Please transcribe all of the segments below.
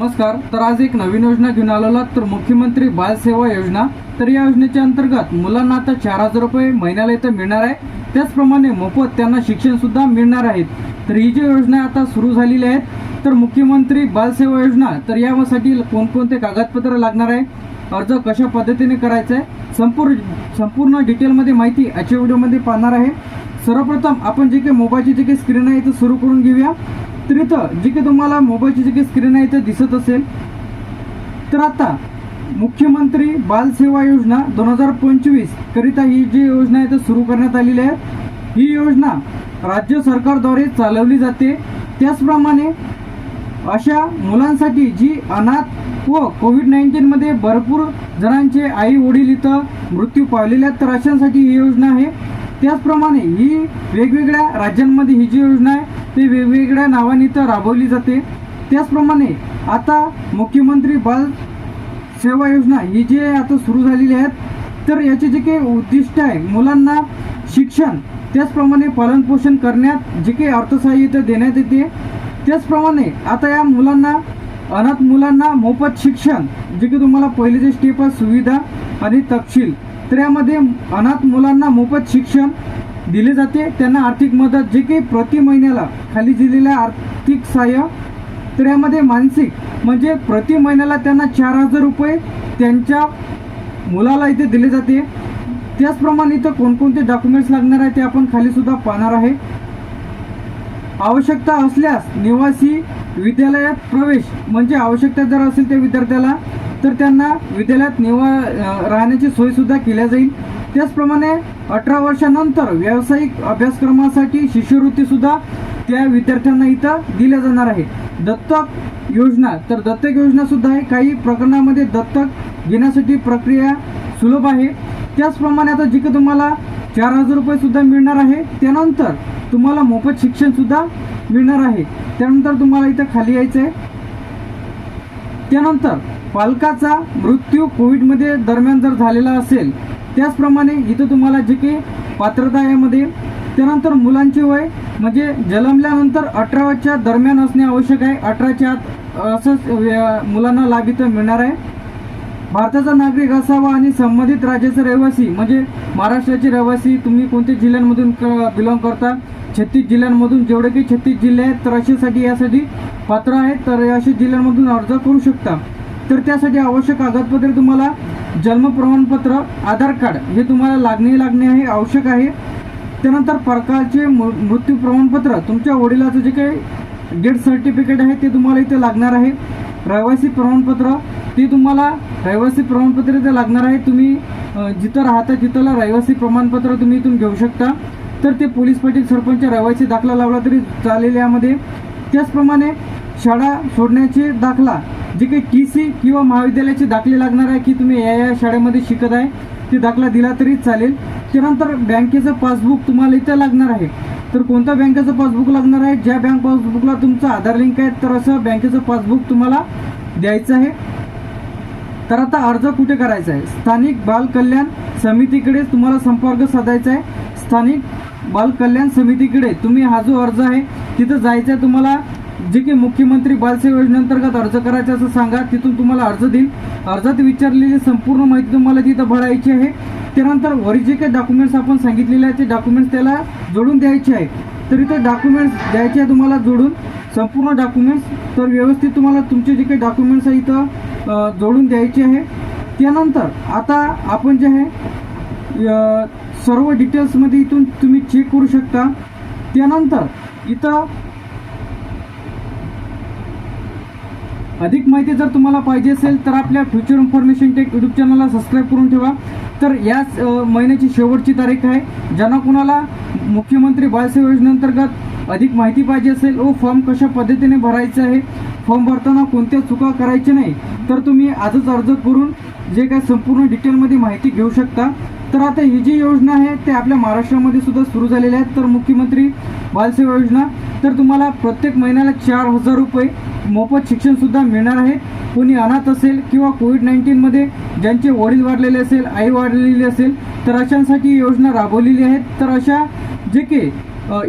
नमस्कार तर आज एक नवीन योजना घेऊन आलेलो तर मुख्यमंत्री बालसेवा योजना. तर या योजनेच्या अंतर्गत मुलांना आता चार हजार रुपये महिन्याला इथं मिळणार आहे. त्याचप्रमाणे मोफत त्यांना शिक्षण सुद्धा मिळणार आहेत तर ही जी योजना आता सुरू झालेली आहेत तर मुख्यमंत्री बालसेवा योजना तर यासाठी कोणकोणते कागदपत्र लागणार आहे? अर्ज कशा पद्धतीने करायचा? आहे संपूर्ण संपूर्ण डिटेलमध्ये माहिती आजच्या व्हिडिओमध्ये पाहणार आहे. सर्वप्रथम आपण जे काही मोबाईलची जे काही स्क्रीन आहे ते सुरू करून घेऊया. तर इथं जे की तुम्हाला मोबाईलची जी काही स्क्रीन आहे इथं दिसत असेल तर आता मुख्यमंत्री बाल सेवा योजना दोन हजार पंचवीस करिता ही जी योजना आहे सुरू करण्यात आलेली आहे. ही योजना राज्य सरकारद्वारे चालवली जाते. त्याचप्रमाणे अशा मुलांसाठी जी अनाथ व कोविड नाईन्टीनमध्ये भरपूर जणांचे आई वडील इथं मृत्यू पावलेले आहेत तर अशांसाठी ही योजना आहे. त्याचप्रमाणे ही वेगवेगळ्या राज्यांमध्ये ही जी योजना आहे ती वेगवेगळ्या नावाने इथं राबवली जाते. त्याचप्रमाणे आता मुख्यमंत्री बाल सेवा योजना ही जी आता सुरू झालेली आहेत तर याचे जे काही उद्दिष्ट आहे मुलांना शिक्षण त्याचप्रमाणे पालनपोषण करण्यात जे काही अर्थसहाय्य इथं देण्यात येते. त्याचप्रमाणे आता या मुलांना अनाथ मुलांना मोफत शिक्षण जे की तुम्हाला पहिले जे स्टेप आहे सुविधा आणि तपशील तर यामध्ये अनाथ मुलांना मोफत शिक्षण दिले जाते. त्यांना आर्थिक मदत जे काही प्रति महिन्याला खाली दिलेल्या आर्थिक सहाय्य. तर यामध्ये मानसिक म्हणजे प्रति महिन्याला त्यांना चार हजार रुपये त्यांच्या मुलाला इथे दिले जाते. त्याचप्रमाणे इथं कोणकोणते डॉक्युमेंट्स लागणार आहे ते आपण खाली सुद्धा पाहणार आहे. आवश्यकता असल्यास निवासी विद्यालयात प्रवेश म्हणजे आवश्यकता जर असेल त्या विद्यार्थ्याला तर त्यांना विद्यालयात निवा राहण्याची सोयसुद्धा केल्या जाईल. त्याचप्रमाणे अठरा वर्षानंतर व्यावसायिक अभ्यासक्रमासाठी शिष्यवृत्ती सुद्धा त्या विद्यार्थ्यांना इथं दिल्या जाणार आहे. दत्तक योजना तर दत्तक योजना सुद्धा आहे. काही प्रकरणामध्ये दत्तक घेण्यासाठी प्रक्रिया सुलभ आहे. त्याचप्रमाणे आता जे तुम्हाला चार हजार रुपये सुद्धा मिळणार आहे त्यानंतर तुम्हाला मोफत शिक्षण सुद्धा मिळणार आहे. त्यानंतर तुम्हाला इथं खाली यायचं आहे. त्यानंतर पालकाचा मृत्यू कोविडमध्ये दरम्यान जर झालेला असेल त्याचप्रमाणे इथं तुम्हाला जे काही पात्रता आहे यामध्ये त्यानंतर मुलांचे वय म्हणजे जन्मल्यानंतर अठराच्या दरम्यान असणे आवश्यक आहे. अठराच्या आत असंच मुलांना लाभ इथं मिळणार आहे. भारताचा नागरिक असावा आणि संबंधित राज्याचा रहिवासी म्हणजे महाराष्ट्राचे रहिवासी तुम्ही कोणत्या जिल्ह्यांमधून बिलॉंग करता? छत्तीस जिल्ह्यांमधून जेवढे काही छत्तीस जिल्हे आहेत तर अशासाठी यासाठी पात्र आहेत. तर अशा जिल्ह्यांमधून अर्ज करू शकता. तर त्यासाठी आवश्यक कागदपत्रे तुम्हाला जन्म प्रमाणपत्र आधार कार्ड हे तुम्हाला लागणे लागणे आहे आवश्यक आहे. त्यानंतर प्रकारचे मृ- मृत्यू प्रमाणपत्र तुमच्या वडिलाचं जे काही डेथ सर्टिफिकेट आहे ते तुम्हाला इथे लागणार आहे. रहिवासी प्रमाणपत्र ते तुम्हाला रहिवासी प्रमाणपत्र इथे लागणार आहे. तुम्ही जिथं राहता तिथलं रहिवासी प्रमाणपत्र तुम्ही इथून घेऊ शकता. तर ते पोलीस पाटील सरपंच रहिवासी दाखला लावला तरी चालेल यामध्ये. त्याचप्रमाणे शाळा सोडण्याचे दाखला जे काही टी सी किंवा महाविद्यालयाचे दाखले लागणार आहे की तुम्ही या या शाळेमध्ये शिकत आहे ते दाखला दिला तरी चालेल. त्यानंतर बँकेचं पासबुक तुम्हाला इथं लागणार आहे. तर कोणत्या बँकेचं पासबुक लागणार आहे? ज्या बँक पासबुकला तुमचं आधार लिंक आहे तर असं बँकेचं पासबुक तुम्हाला द्यायचं आहे. तर आता अर्ज कुठे करायचा आहे? स्थानिक बाल कल्याण समितीकडे तुम्हाला संपर्क साधायचा आहे. स्थानिक बाल कल्याण समितीकडे तुम्ही हा जो अर्ज आहे तिथं जायचं आहे तुम्हाला. जे की मुख्यमंत्री बालसेवा योजनेअंतर्गत अर्ज करायचा असं सांगा तिथून तुम्हाला अर्ज देईल. अर्जात विचारलेली संपूर्ण माहिती तुम्हाला तिथं भरायची आहे. त्यानंतर वरील जे काही डॉक्युमेंट्स आपण सांगितलेले आहे ते डॉक्युमेंट्स त्याला जोडून द्यायचे आहे तर ते डॉक्युमेंट्स द्यायचे आहे तुम्हाला जोडून. संपूर्ण डॉक्युमेंट्स तर व्यवस्थित तुम्हाला तुमचे जे काही डॉक्युमेंट्स आहे इथं जोडून द्यायचे आहे. त्यानंतर आता आपण जे आहे सर्व डिटेल्समध्ये इथून तुम्ही चेक करू शकता. त्यानंतर इथं अधिक माहिती जर तुम्हाला पाहिजे असेल तर आपल्या फ्युचर इन्फॉर्मेशन टेक यूट्यूब चॅनलला सबस्क्राईब करून ठेवा. तर याच महिन्याची शेवटची तारीख आहे. ज्यांना कुणाला मुख्यमंत्री बालसेवा योजनेअंतर्गत अधिक माहिती पाहिजे असेल व फॉर्म कशा पद्धतीने भरायचा आहे फॉर्म भरताना कोणत्या चुका करायच्या नाही तर तुम्ही आजच अर्ज करून जे काय संपूर्ण डिटेलमध्ये माहिती घेऊ शकता. तर आता ही जी योजना आहे ते आपल्या महाराष्ट्रामध्ये सुद्धा सुरू झालेल्या आहेत. तर मुख्यमंत्री बालसेवा योजना तर तुम्हाला प्रत्येक महिन्याला चार हजार रुपये मोफत शिक्षणसुद्धा मिळणार आहे. कोणी अनाथ असेल किंवा कोविड नाईन्टीनमध्ये ज्यांचे वडील वाढलेले असेल आई वाढलेली असेल तर अशांसाठी योजना राबवलेली आहेत. तर अशा जे की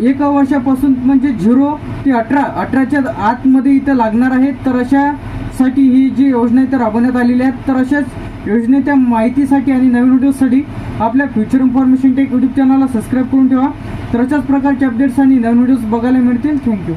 एका वर्षापासून म्हणजे झिरो ते अठरा अठराच्या आतमध्ये इथं लागणार आहेत. तर अशासाठी ही जी योजना इथं राबवण्यात आलेली आहेत तर अशाच योजनेच्या माहितीसाठी आणि नवीन व्हिडिओसाठी आपल्या फ्युचर इन्फॉर्मेशन टेक यूट्यूब चॅनलला सबस्क्राईब करून ठेवा. तर अशाच प्रकारचे अपडेट्स आणि नवीन व्हिडिओज बघायला मिळतील. थँक्यू